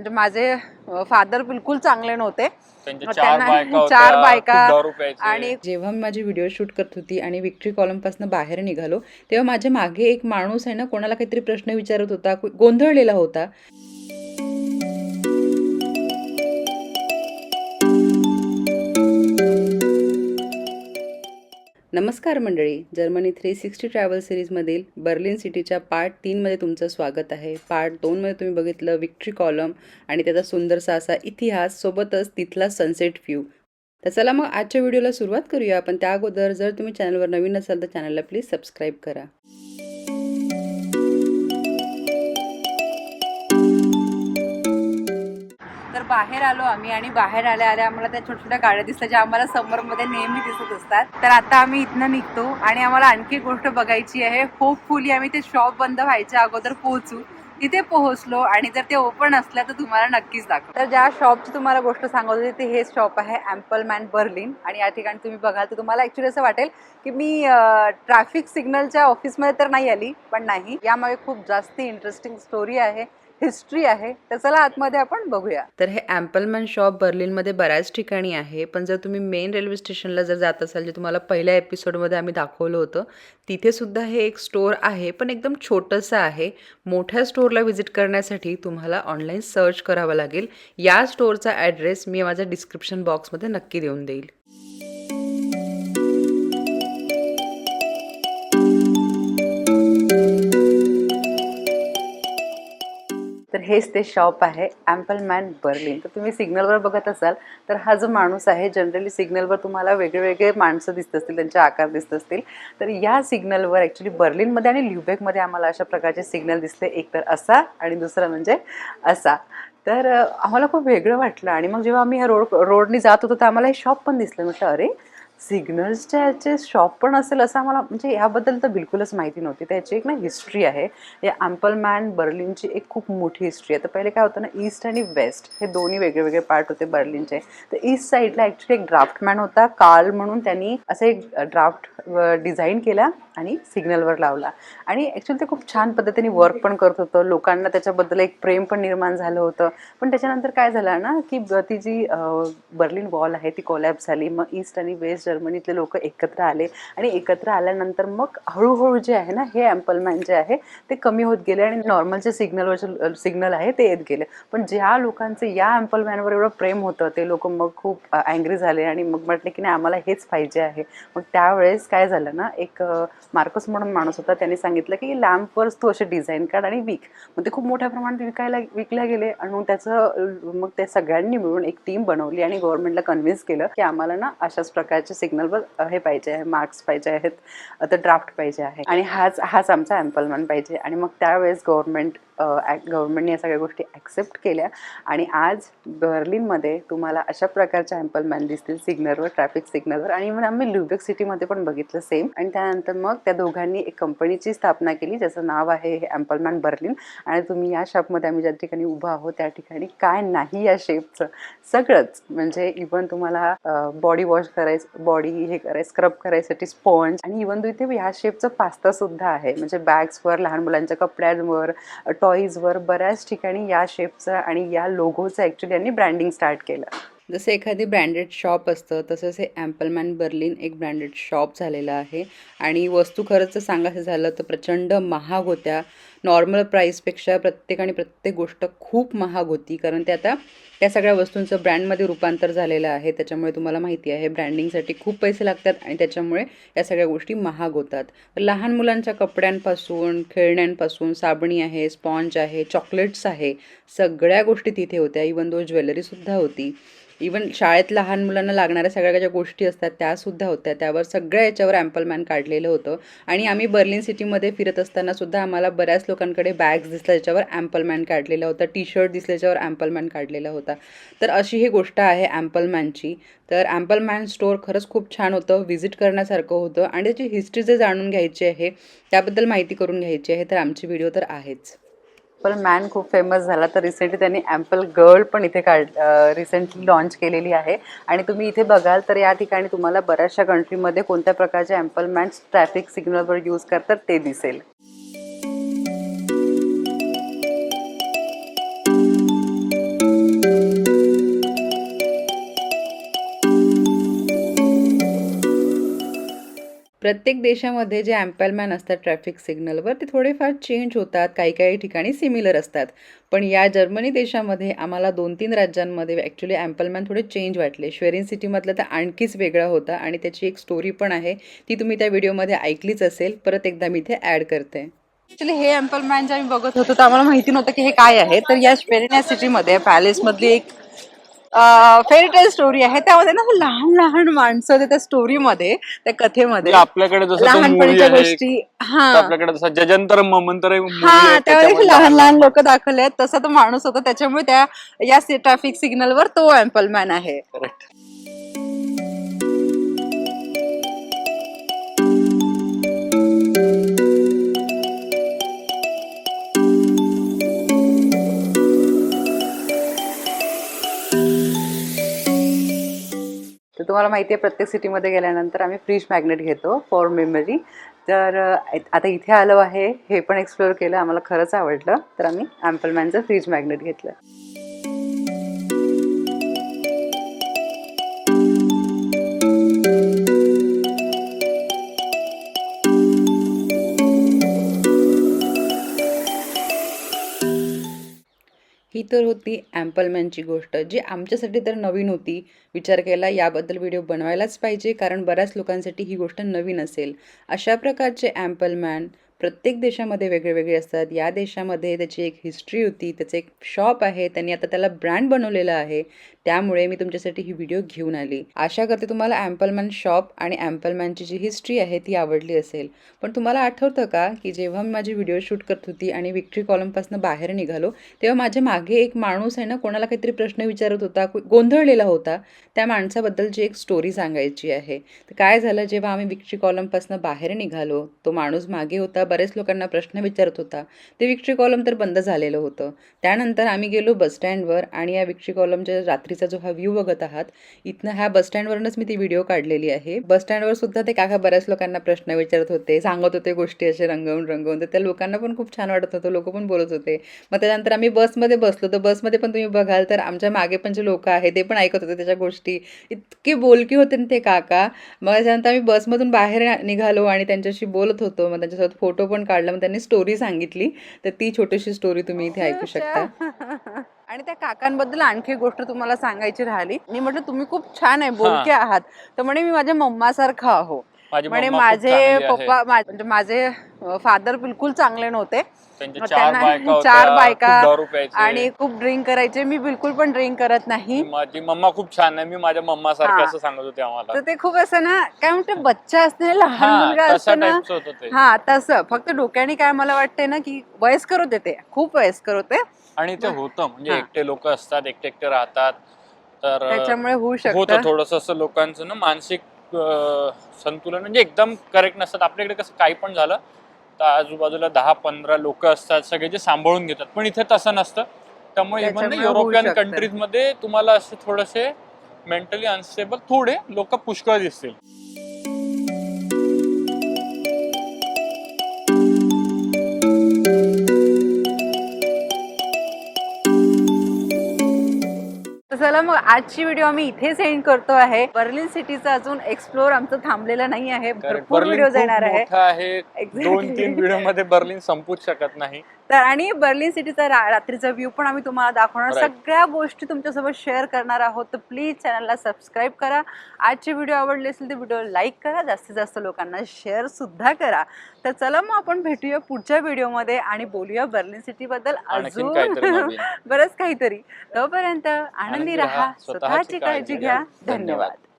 म्हणजे माझे फादर बिलकुल चांगले नव्हते चार त्यांना बायका चार. आणि जेव्हा मी माझी व्हिडिओ शूट करत होती आणि विक्ट्री कॉलमपासून बाहेर निघालो तेव्हा माझ्या मागे एक माणूस आहे ना कोणाला काहीतरी प्रश्न विचारत होता गोंधळलेला होता नमस्कार मंडळी जर्मनी थ्री सिक्स्टी ट्रॅव्हल सिरीजमधील बर्लिन सिटीच्या पार्ट तीनमध्ये तुमचं स्वागत आहे. पार्ट दोनमध्ये तुम्ही बघितलं विक्ट्री कॉलम आणि त्याचा सुंदरसा असा इतिहास सोबतच तिथला सनसेट व्ह्यू तर चला मग आजच्या व्हिडिओला सुरुवात करूया. पण त्या अगोदर जर तुम्ही चॅनलवर नवीन असाल तर चॅनलला प्लीज सबस्क्राईब करा. तर बाहेर आलो आम्ही आणि बाहेर आल्या आल्या आम्हाला त्या छोट्या छोट्या गाड्या दिसल्या ज्या आम्हाला समरमध्ये नेहमी दिसत असतात. तर आता आम्ही इथनं निघतो आणि आम्हाला आणखी गोष्ट बघायची आहे. होपफुली आम्ही ते शॉप बंद व्हायच्या अगोदर पोहोचू. तिथे पोहोचलो आणि जर ते ओपन असलं तर तुम्हाला नक्कीच दाखव. तर ज्या शॉपची तुम्हाला गोष्ट सांगत होती ते हे शॉप आहे ॲम्पल मॅन बर्लिन आणि या ठिकाणी तुम्ही बघाल तर तुम्हाला ॲक्च्युली असं वाटेल की मी ट्रॅफिक सिग्नलच्या ऑफिसमध्ये तर नाही आली पण नाही. यामागे खूप जास्त इंटरेस्टिंग स्टोरी आहे. हिस्ट्री आहे तर चला आतमध्ये आपण बघूया. तर हे ॲम्पलमॅन शॉप बर्लिनमध्ये बऱ्याच ठिकाणी आहे पण जर तुम्ही मेन रेल्वे स्टेशनला जर जात असाल जे तुम्हाला पहिल्या एपिसोडमध्ये आम्ही दाखवलं होतं तिथे सुद्धा हे एक स्टोअर आहे पण एकदम छोटंसं आहे. मोठ्या स्टोअरला व्हिजिट करण्यासाठी तुम्हाला ऑनलाईन सर्च करावं लागेल. या स्टोअरचा ॲड्रेस मी माझ्या डिस्क्रिप्शन बॉक्समध्ये नक्की देऊन देईल. तर हेच ते शॉप आहे ॲम्पल मॅन बर्लिन तर तुम्ही सिग्नलवर बघत असाल तर हा जो माणूस आहे जनरली सिग्नलवर तुम्हाला वेगळे वेगळे माणसं दिसत असतील त्यांचे आकार दिसत असतील. तर या सिग्नलवर ॲक्च्युली बर्लिनमध्ये आणि ल्युबेकमध्ये आम्हाला अशा प्रकारचे सिग्नल दिसले. एक तर असा आणि दुसरा म्हणजे असा. तर आम्हाला खूप वेगळं वाटलं आणि मग जेव्हा आम्ही ह्या रोड रोडनी जात होतो तर आम्हाला हे शॉप पण दिसलं. म्हटलं अरे सिग्नल्सच्या ह्याचे शॉप पण असेल असं आम्हाला म्हणजे याबद्दल तर बिलकुलच माहिती नव्हती. त्याची एक ना हिस्ट्री आहे. या ॲम्पलमॅन बर्लिनची एक खूप मोठी हिस्ट्री आहे. तर पहिले काय होतं ना ईस्ट आणि वेस्ट हे दोन्ही वेगळे वेगळे पार्ट होते बर्लिनचे. तर ईस्ट साईडला ॲक्च्युली एक ड्राफ्टमॅन होता कार्ल म्हणून त्यांनी असं एक ड्राफ्ट डिझाईन केला आणि सिग्नलवर लावला. आणि ॲक्च्युली ते खूप छान पद्धतीने वर्क पण करत होतं. लोकांना त्याच्याबद्दल एक प्रेम पण निर्माण झालं होतं. पण त्याच्यानंतर काय झालं ना की ती जी बर्लिन वॉल आहे ती कोलॅप झाली. मग ईस्ट आणि वेस्ट जर्मनीतले लोक एकत्र आले आणि एकत्र आल्यानंतर मग हळूहळू जे आहे ना हे ॲम्पलमॅन जे आहे ते कमी होत गेले आणि नॉर्मल जे सिग्नलवरचे सिग्नल आहे ते येत गेले. पण ज्या लोकांचे या ॲम्पलमॅनवर एवढं प्रेम होतं ते लोक मग खूप अँग्री झाले आणि मग म्हटले की नाही आम्हाला हेच पाहिजे आहे. मग त्यावेळेस काय झालं ना एक मार्कस म्हणून माणूस होता त्यांनी सांगितलं की लॅम्पवरच तू असे डिझाईन काढ आणि विक. मग ते खूप मोठ्या प्रमाणात विकायला विकल्या गेले आणि मग त्याचं मग त्या सगळ्यांनी मिळून एक टीम बनवली आणि गव्हर्नमेंटला कन्व्हिन्स केलं की आम्हाला ना अशाच प्रकारचे सिग्नलवर हे पाहिजे आहे मार्क्स पाहिजे आहेत आता ड्राफ्ट पाहिजे आहे. आणि हाच हाच आमचा एम्पलमन पाहिजे. आणि मग त्यावेळेस गव्हर्नमेंट गव्हर्नमेंटने या सगळ्या गोष्टी ॲक्सेप्ट केल्या. आणि आज बर्लिनमध्ये तुम्हाला अशा प्रकारच्या ॲम्पलमॅन दिसतील सिग्नलवर ट्रॅफिक सिग्नलवर आणि मग आम्ही ल्युबेक सिटीमध्ये पण बघितलं सेम आणि त्यानंतर मग त्या दोघांनी एक कंपनीची स्थापना केली ज्याचं नाव आहे ॲम्पलमॅन बर्लिन आणि तुम्ही या शॉपमध्ये आम्ही ज्या ठिकाणी उभा आहोत त्या ठिकाणी काय नाही या शेपचं सगळंच. म्हणजे इवन तुम्हाला बॉडी वॉश करायचं बॉडी हे करायचं स्क्रब करायसाठी स्पॉन्ज आणि इवन इथे ह्या शेपचं पास्ता सुद्धा आहे. म्हणजे बॅग्सवर लहान मुलांच्या कपड्यांवर टॉईजवर बऱ्याच ठिकाणी या शेपचं आणि या लोगोचं ॲक्च्युली यांनी ब्रँडिंग स्टार्ट केलं. जसं एखादी ब्रँडेड शॉप असतं तसंच हे ॲम्पलमॅन बर्लिन एक ब्रँडेड शॉप झालेलं आहे. आणि वस्तू खरंच सांगायचं झालं तर प्रचंड महाग होत्या. नॉर्मल प्राईसपेक्षा प्रत्येक आणि प्रत्येक गोष्ट खूप महाग होती. कारण ते आता त्या सगळ्या वस्तूंचं ब्रँडमध्ये रूपांतर झालेलं आहे. त्याच्यामुळे तुम्हाला माहिती आहे ब्रँडिंगसाठी खूप पैसे लागतात आणि त्याच्यामुळे या सगळ्या गोष्टी महाग होतात. तर लहान मुलांच्या कपड्यांपासून खेळण्यांपासून साबणी आहे स्पॉन्ज आहे चॉकलेट्स आहे सगळ्या गोष्टी तिथे होत्या. इवन दो ज्वेलरीसुद्धा होती. इवन शाळेत लहान मुलांना लागणाऱ्या सगळ्या ज्या गोष्टी असतात त्यासुद्धा होत्या. त्यावर सगळ्या याच्यावर ॲम्पलमॅन काढलेलं होतं. आणि आम्ही बर्लिन सिटीमध्ये फिरत असताना सुद्धा आम्हाला बऱ्याच लोकांकडे बॅग्स दिसल्या ज्याच्यावर ॲम्पलमॅन काढलेला होता टी शर्ट दिसल्या ज्याच्यावर ॲम्पलमॅन काढलेला होता. तर अशी ही गोष्ट आहे ॲम्पलमॅनची तर ॲम्पलमॅन स्टोअर खरंच खूप छान होतं व्हिजिट करण्यासारखं होतं आणि त्याची हिस्ट्री जे जाणून घ्यायची आहे त्याबद्दल माहिती करून घ्यायची आहे तर आमची व्हिडिओ तर आहेच. ॲम्पल मॅन खूप फेमस झाला तर रिसेंटली त्यांनी ॲम्पल गर्ल पण इथे काढ रिसेंटली लॉन्च केलेली आहे. आणि तुम्ही इथे बघाल तर या ठिकाणी तुम्हाला बऱ्याचशा कंट्रीमध्ये कोणत्या प्रकारचे ॲम्पल मॅन्स ट्रॅफिक सिग्नलवर यूज करतात ते दिसेल. प्रत्येक देशामध्ये जे अँपलमॅन असतात ट्रॅफिक सिग्नलवर ते थोडेफार चेंज होतात. काही काही ठिकाणी सिमिलर असतात. पण या जर्मनी देशामध्ये आम्हाला दोन तीन राज्यांमध्ये ॲक्च्युली अँपलमॅन थोडे चेंज वाटले. श्वेरिन सिटीमधलं तर आणखीच वेगळा होता आणि त्याची एक स्टोरी पण आहे. ती तुम्ही त्या व्हिडिओमध्ये ऐकलीच असेल. परत एकदा मी इथे ॲड करते. ॲक्च्युली हे अँपलमॅन जे आम्ही बघत होतो तर आम्हाला माहिती नव्हतं की हे काय आहे. तर या श्वेरिन या सिटीमध्ये पॅलेसमधली एक फेरीटेल स्टोरी आहे. त्यामध्ये ना लहान लहान माणसं होते त्या स्टोरीमध्ये त्या कथेमध्ये. म्हणजे आपल्याकडे लहानपणीच्या गोष्टी हा. आपल्याकडे जसं जजंतर ममंतर हा त्यामध्ये लहान लहान लोक दाखवले आहेत. तसा तो माणूस होता त्याच्यामुळे त्या या ट्रॅफिक सिग्नलवर तो अँपलमॅन आहे. तुम्हाला माहिती आहे प्रत्येक सिटीमध्ये गेल्यानंतर आम्ही फ्रीज मॅग्नेट घेतो फॉर मेमरी तर आता इथे आलो आहे हे पण एक्सप्लोअर केलं आम्हाला खरंच आवडलं. तर आम्ही ॲम्पलमॅनचं फ्रीज मॅग्नेट घेतलं. ही तर होती ॲम्पलमॅनची गोष्ट जी आमच्यासाठी तर नवीन होती. विचार केला याबद्दल व्हिडिओ बनवायलाच पाहिजे कारण बऱ्याच लोकांसाठी ही गोष्ट नवीन असेल. अशा प्रकारचे ॲम्पलमॅन प्रत्येक देशामध्ये वेगळे वेगळे असतात. या देशामध्ये त्याची एक हिस्ट्री होती. त्याचं एक शॉप आहे. त्यांनी आता त्याला ब्रँड बनवलेलं आहे. त्यामुळे मी तुमच्यासाठी ही व्हिडिओ घेऊन आली. आशा करते तुम्हाला ॲम्पलमॅन शॉप आणि ॲम्पलमॅनची जी हिस्ट्री आहे ती आवडली असेल. पण तुम्हाला आठवतं का की जेव्हा मी माझी व्हिडिओ शूट करत होती आणि विक्ट्री कॉलमपासून बाहेर निघालो तेव्हा माझ्या मागे एक माणूस आहे ना कोणाला काहीतरी प्रश्न विचारत होता को- गोंधळलेला होता. त्या माणसाबद्दलची एक स्टोरी सांगायची आहे. तर काय झालं जेव्हा आम्ही विक्ट्री कॉलमपासून बाहेर निघालो तो माणूस मागे होता बरेच लोकांना प्रश्न विचारत होता. ते विक्ट्री कॉलम तर बंद झालेलं होतं. त्यानंतर आम्ही गेलो बसस्टँडवर आणि या विक्ट्री कॉलमच्या रात्रीचा जो हा व्ह्यू बघत आहात इथनं ह्या बसस्टँडवरूनच मी ती व्हिडिओ काढलेली आहे. बसस्टँडवर सुद्धा ते काका बऱ्याच लोकांना प्रश्न विचारत होते सांगत होते गोष्टी असे रंगवून रंगवून. तर त्या लोकांना पण खूप छान वाटत होतं लोक पण बोलत होते. मग त्यानंतर आम्ही बसमध्ये बसलो. तर बसमध्ये पण तुम्ही बघाल तर आमच्या मागे पण जे लोक आहेत ते पण ऐकत होते त्याच्या गोष्टी. इतके बोलकी होते ना ते काका. मग त्याच्यानंतर आम्ही बसमधून बाहेर निघालो आणि त्यांच्याशी बोलत होतो. मग त्यांच्यासोबत फोटो पण काढला मग त्यांनी स्टोरी सांगितली. तर ती छोटीशी स्टोरी तुम्ही इथे ऐकू शकता. आणि त्या काकांबद्दल आणखी एक गोष्ट तुम्हाला सांगायची राहिली. मी म्हटलं तुम्ही खूप छान आहे बोलके आहात. तर म्हणे मी माझ्या मम्मासारखा आहो. माझी म्हणे मम्मा खूप माझे. पप्पा म्हणजे माझे फादर बिलकुल चांगले नव्हते. त्यांना चार बायका. आणि खूप ड्रिंक करायचे. मी बिलकुल पण ड्रिंक करत नाही. माझी मम्मा खूप छान आहे. मी माझ्या मम्मा सारखं. असं सांगत होते आम्हाला. तर ते खूप असं ना काय म्हणते बच्चा असते लहान मुलगा तशा असतो ना. टाईपचं होतं ते हा तसं. फक्त डोक्याने काय मला वाटते ना की वयस्कर होते ते. खूप वयस्कर होते. आणि ते होतं म्हणजे. एकटे लोक असतात एकटे एकटे राहतात. तर त्याच्यामुळे होऊ शकतं. थोडस असं लोकांचं ना मानसिक संतुलन म्हणजे एकदम करेक्ट नसतात. आपल्याकडे कसं काही पण झालं तर आजूबाजूला दहा पंधरा लोक असतात सगळे जे सांभाळून घेतात. पण इथे तसं नसतं. त्यामुळे इव्हन युरोपियन शकतं. कंट्रीजमध्ये तुम्हाला असे थोडेसे मेंटली अनस्टेबल थोडे लोक पुष्कळ दिसतील. चला मग आजची व्हिडिओ आम्ही इथेच एंड करतो आहे. बर्लिन सिटीचा अजून एक्सप्लोर आमचं थांबलेलं नाही आहे. भरपूर व्हिडिओ येणार आहे. दोन तीन व्हिडिओमध्ये बर्लिन संपूच शकत नाही. तर आणि बर्लिन सिटीचा रा- रात्रीचा व्ह्यू पण आम्ही तुम्हाला दाखवणार. सगळ्या गोष्टी तुमच्यासोबत शेअर करणार आहोत. तर प्लीज चॅनलला सबस्क्राईब करा. आजची व्हिडिओ आवडली असेल तर व्हिडिओ लाईक करा. जास्तीत जास्त लोकांना शेअर सुद्धा करा. तर चला मग आपण भेटूया पुढच्या व्हिडिओमध्ये आणि बोलूया बर्लिन सिटीबद्दल अजून. बरंच काहीतरी. तोपर्यंत आनंदी राहा, स्वतःची काळजी घ्या. धन्यवाद.